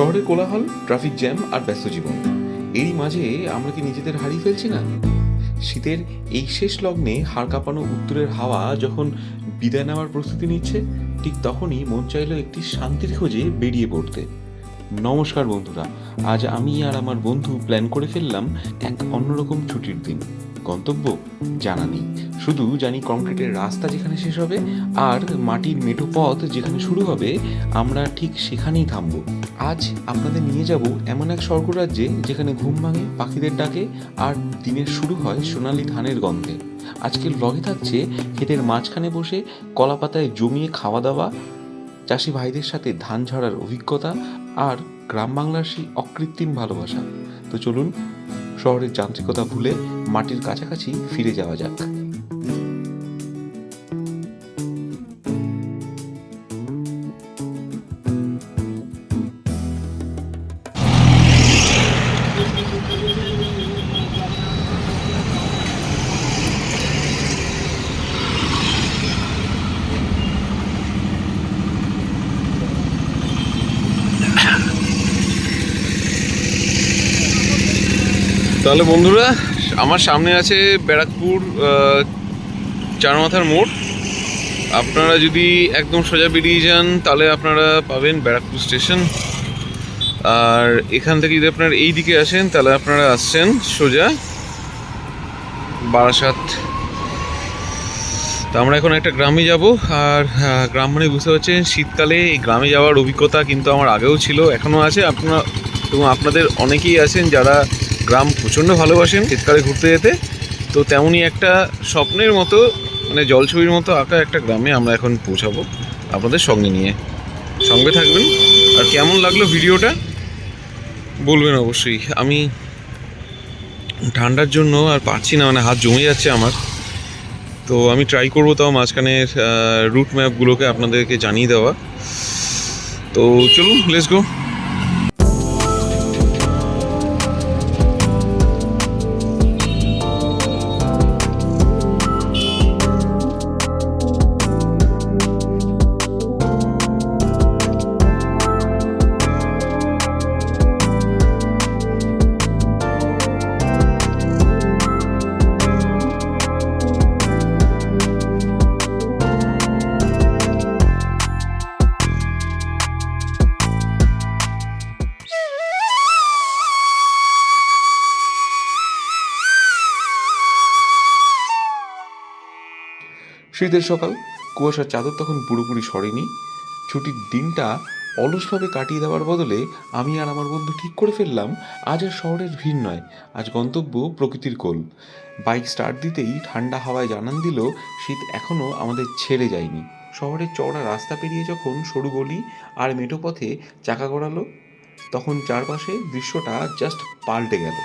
শহরের কোলাহল traffic jam আর ব্যস্ত জীবন। এরই মাঝে আমরা কি নিজেদের হারিয়ে ফেলছি না? শীতের এই শেষ লগ্নে হাড় কাঁপানো উত্তরের হাওয়া যখন বিদায় নেওয়ার প্রস্তুতি নিচ্ছে, ঠিক তখনই মন চাইলো একটি শান্তির খোঁজে বেরিয়ে পড়তে। নমস্কার বন্ধুরা, আজ আমি আর আমার বন্ধু প্ল্যান করে ফেললাম এক অন্যরকম ছুটির দিন। গন্তব্য? জানা নেই। শুধু জানি কংক্রিটের রাস্তা যেখানে শেষ হবে আর মাটির মেঠো পথ যেখানে শুরু হবে, আমরা ঠিক সেখানেই থামবো। আজ আপনাদের নিয়ে যাব এমন এক স্বর্গরাজ্যে যেখানে ঘুম ভাঙে, পাখিদের ডাকে আর দিনের শুরু হয় সোনালি ধানের গন্ধে। আজকের ব্লগে থাকছে ক্ষেতের মাঝখানে বসে কলা পাতায় জমিয়ে খাওয়া দাওয়া, চাষি ভাইদের সাথে ধান ঝাড়ার অভিজ্ঞতা আর গ্রাম বাংলার সেই অকৃত্রিম ভালোবাসা। তো চলুন শহরের যান্ত্রিকতা ভুলে মাটির কাছাকাছি ফিরে যাওয়া যাক। তাহলে বন্ধুরা, আমার সামনে আছে ব্যারাকপুর চারমাথার মোড়। আপনারা যদি একদম সোজা বেরিয়ে যান, তাহলে আপনারা পাবেন ব্যারাকপুর স্টেশন। আর এখান থেকে যদি আপনারা এই দিকে আসেন, তাহলে আপনারা আসছেন সোজা বারাসাত। তো আমরা এখন একটা গ্রামে যাব, আর গ্রাম মানে বুঝতে পারছেন, শীতকালে এই গ্রামে যাওয়ার অভিজ্ঞতা কিন্তু আমার আগেও ছিল এখনও আছে। আপনারা এবং আপনাদের অনেকেই আছেন যারা গ্রাম প্রচণ্ড ভালোবাসেন শীতকালে ঘুরতে যেতে। তো তেমনই একটা স্বপ্নের মতো মানে জলছবির মতো আঁকা একটা গ্রামে আমরা এখন পৌঁছাবো আপনাদের সঙ্গে নিয়ে। সঙ্গে থাকবেন। আর কেমন লাগল ভিডিওটা? বলবেন অবশ্যই। আমি ঠান্ডার জন্য আর পাচ্ছি না মানে হাত জমে যাচ্ছে আমার। তো আমি ট্রাই করব তাও মাঝখানের রুট ম্যাপগুলোকে আপনাদেরকে জানিয়ে দেওয়া। তো চলুন লেটস গো শীতের সকাল, কুয়াশার চাদর তখন পুরোপুরি সরেনি। ছুটির দিনটা অলসভাবে কাটিয়ে দেওয়ার বদলে আমি আর আমার বন্ধু ঠিক করে ফেললাম, আজ আর শহরের ভিড় নয়, আজ গন্তব্য প্রকৃতির কোল। বাইক স্টার্ট দিতেই ঠান্ডা হাওয়ায় জানান দিল, শীত এখনও আমাদের ছেড়ে যায়নি। শহরের চওড়া রাস্তা পেরিয়ে যখন সরু গলি আর মেঠো পথে চাকা গড়ালো, তখন চারপাশে দৃশ্যটা জাস্ট পাল্টে গেল।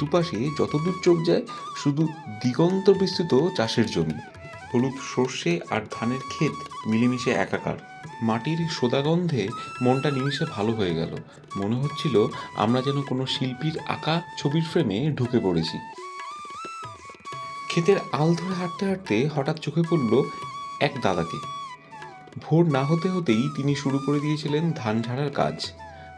দুপাশে যতদূর চোখ যায়, শুধু দিগন্ত বিস্তৃত চাষের জমি। হলুদ সর্ষে আর ধানের ক্ষেত মিলেমিশে একাকার। মাটির সোদাগন্ধে মনটা নিমিশে ভালো হয়ে গেল। মনে হচ্ছিল আমরা যেন কোনো শিল্পীর আঁকা ছবির ফ্রেমে ঢুকে পড়েছি। ক্ষেতের আল ধরে হাঁটতে হাঁটতে হঠাৎ চোখে পড়ল এক দাদাকে। ভোর না হতে হতেই তিনি শুরু করে দিয়েছিলেন ধান ঝাড়ার কাজ।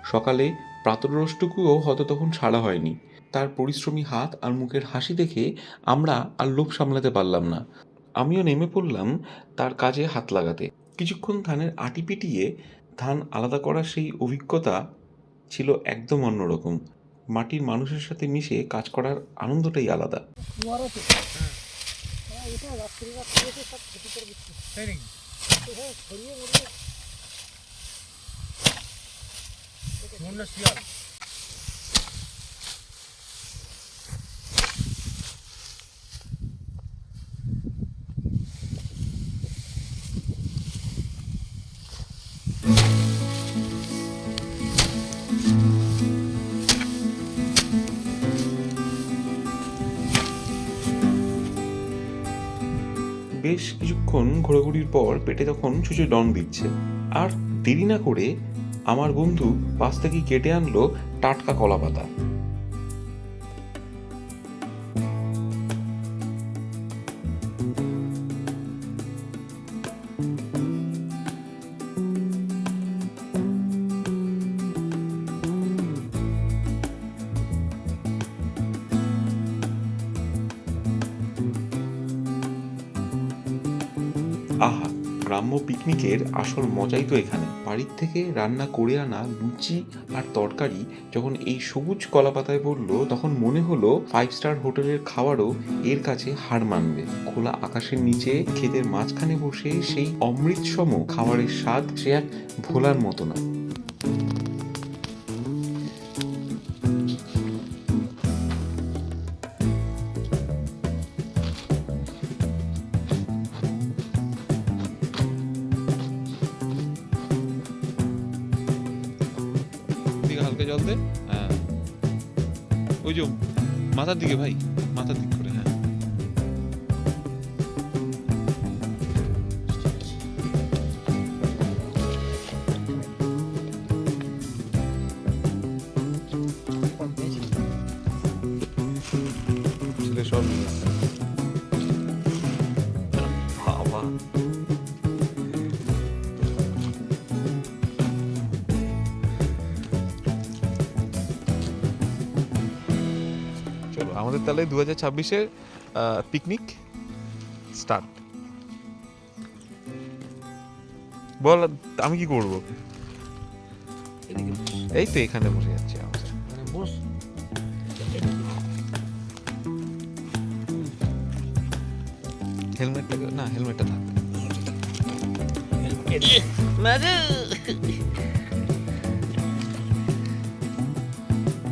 সকালে প্রাতরষ্টুকুও হয়তো তখন সারা হয়নি। তার পরিশ্রমী হাত আর মুখের হাসি দেখে আমরা আর লোভ সামলাতে পারলাম না। আমিও নেমে পড়লাম তার কাজে হাত লাগাতে। কিছুক্ষণ ধানের আটি পিটিয়ে ধান আলাদা করার সেই অভিজ্ঞতা ছিল একদম অন্যরকম। মাটির মানুষের সাথে মিশে কাজ করার আনন্দটাই আলাদা। হ্যাঁ এটা বেশ কিছুক্ষণ ঘোরাঘুরির পর পেটে তখন ছুঁচে ডন দিচ্ছে। আর দেরি না করে আমার বন্ধু পাশ থেকে কেটে আনলো টাটকা কলা পাতা আহা, গ্রাম্য পিকনিকের আসল মজাই তো এখানে। বাড়ির থেকে রান্না করে আনা লুচি আর তরকারি যখন এই সবুজ কলা পাতায় পড়ল, তখন মনে হলো ফাইভ স্টার হোটেলের খাবারও এর কাছে হার মানবে। খোলা আকাশের নিচে ক্ষেতের মাঝখানে বসে সেই অমৃতসম খাবারের স্বাদ সে এক ভোলার মতো না দিকে হালকা জল দে। হ্যাঁ। ওই যে মাথার দিকে ভাই মাথার দিক করে হ্যাঁ। ছেলে সব তাহলে দু হাজার ছাব্বিশের পিকনিক স্টার্ট বল আমি কি করব? এই তো এখানে বসে যাচ্ছি। মানে হেলমেটটা না হেলমেটটা থাক।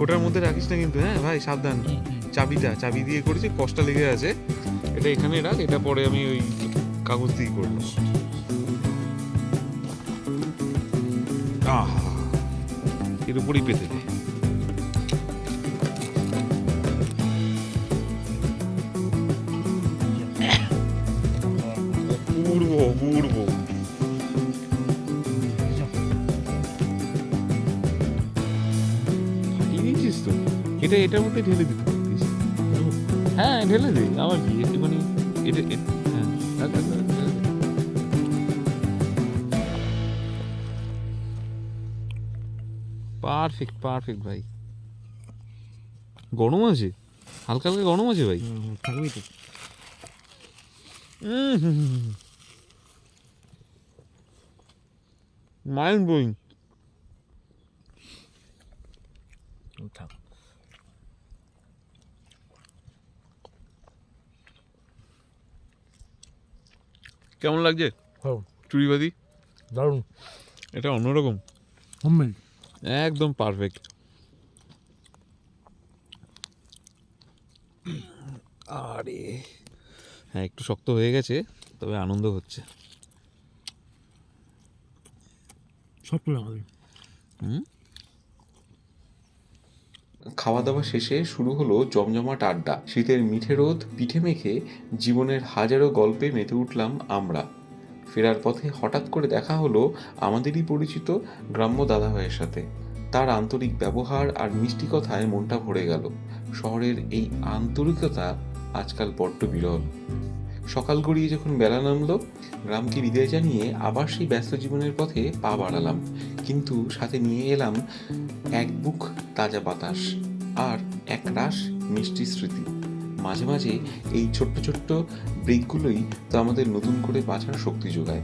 ওটার মধ্যে রাখিস না কিন্তু হ্যাঁ? ভাই সাবধান। চাবিটা চাবি দিয়ে করেছি কষ্ট লেগে আছে। এটা এখানে রাখ এটা পরে আমি ওই কাগজ দিয়ে করব। আহা এর উপরই পেতে দে পূর্ব পূর্ব এটা এটার মধ্যে ঢেলে দিতে পারতিস হ্যাঁ ঢেলে দে। আমার কি একটুখানি এটা হ্যাঁ রাখ, ঢেলে দে। পারফেক্ট পারফেক্ট ভাই। গরম আছে? হালকা হালকা গরম আছে ভাই? থাকবেই তো। Mind blowing. কেমন লাগছে? চুরিবাদি দারুণ। এটা অন্যরকম। হোমমেড একদম পারফেক্ট আরে হ্যাঁ একটু শক্ত হয়ে গেছে তবে আনন্দ হচ্ছে। পেলাম আমাদের। হুম? খাওয়া দাওয়া শেষে শুরু হলো জমজমাট আড্ডা। শীতের মিঠে রোদ, পিঠে মেখে জীবনের হাজারো গল্পে মেতে উঠলাম আমরা। ফেরার পথে হঠাৎ করে দেখা হলো আমাদেরই পরিচিত গ্রাম্য দাদাভাইয়ের সাথে। তার আন্তরিক ব্যবহার আর মিষ্টি কথায় মনটা ভরে গেল। শহরের এই আন্তরিকতা আজকাল বড্ড বিরল। সকাল গড়িয়ে যখন বেলা নামলো, গ্রামকে বিদায় জানিয়ে আবার সেই ব্যস্ত জীবনের পথে পা বাড়ালাম। কিন্তু সাথে নিয়ে এলাম এক বুক তাজা বাতাস আর এক রাস মিষ্টি স্মৃতি। মাঝে মাঝে এই ছোট্ট ছোট্ট ব্রেকগুলোই তো আমাদের নতুন করে বাঁচার শক্তি যোগায়।